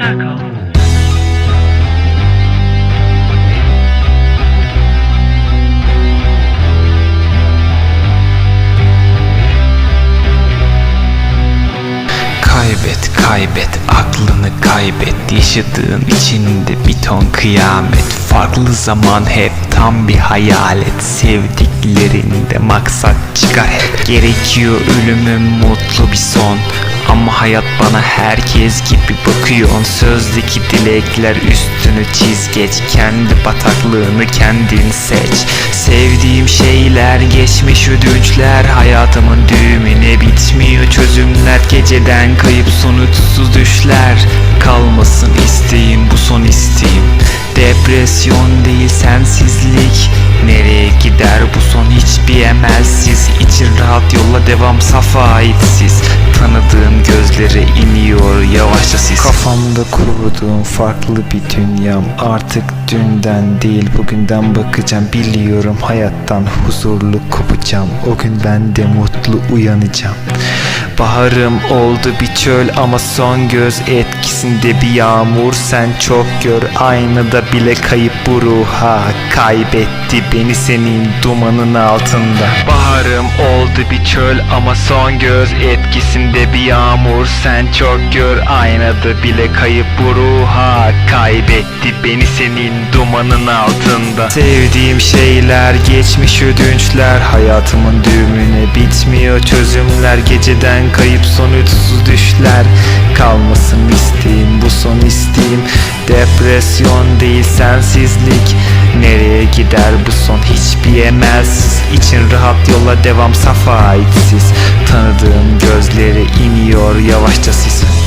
Kaybet kaybet aklını kaybet Yaşadığın içinde bir ton kıyamet. Farklı zaman hep tam bir hayalet. Sevdiklerinde maksat çıkar hep. Gerekiyor ölümün mutlu bir son. Ama hayat bana herkes gibi bakıyor Sözdeki dilekler üstünü çiz geç. Kendi bataklığını kendin seç. Sevdiğim şeyler geçmiş ödünçler. Hayatımın düğümüne bitmiyor çözümler. Geceden kayıp sonuçsuz düşler. Kalmasın isteğim bu son isteğim. Depresyon değil sensizlik. Nereye gider bu son hiçbir emelsiz? İçin rahat yolla devam safa itsiz Tanıdığım gözlere iniyor yavaşça sis Kafamda kurduğum farklı bir dünyam. Artık dünden değil bugünden bakacağım. Biliyorum hayattan huzurlu kopacağım. O gün ben de mutlu uyanacağım Baharım oldu bir çöl ama son göz etkisinde bir yağmur. Sen çok gör aynada bile kayıp bu ruha Kaybetti beni senin dumanın altında. Baharım oldu bir çöl ama son göz etkisinde bir yağmur. Sen çok gör aynada bile kayıp bu ruha Kaybetti beni senin dumanın altında. Sevdiğim şeyler geçmiş ödünçler Hayatımın düğümüne bitmiyor çözümler. Geceden kayıp sonuçsuz düşler. Kalmasın isteğim bu son isteğim. Depresyon değil sensizlik. Nereye gider bu son? Hiçbir emelsiz İçin rahat yola devam. Safa itsiz Tanıdığım gözlere iniyor. Yavaşça sis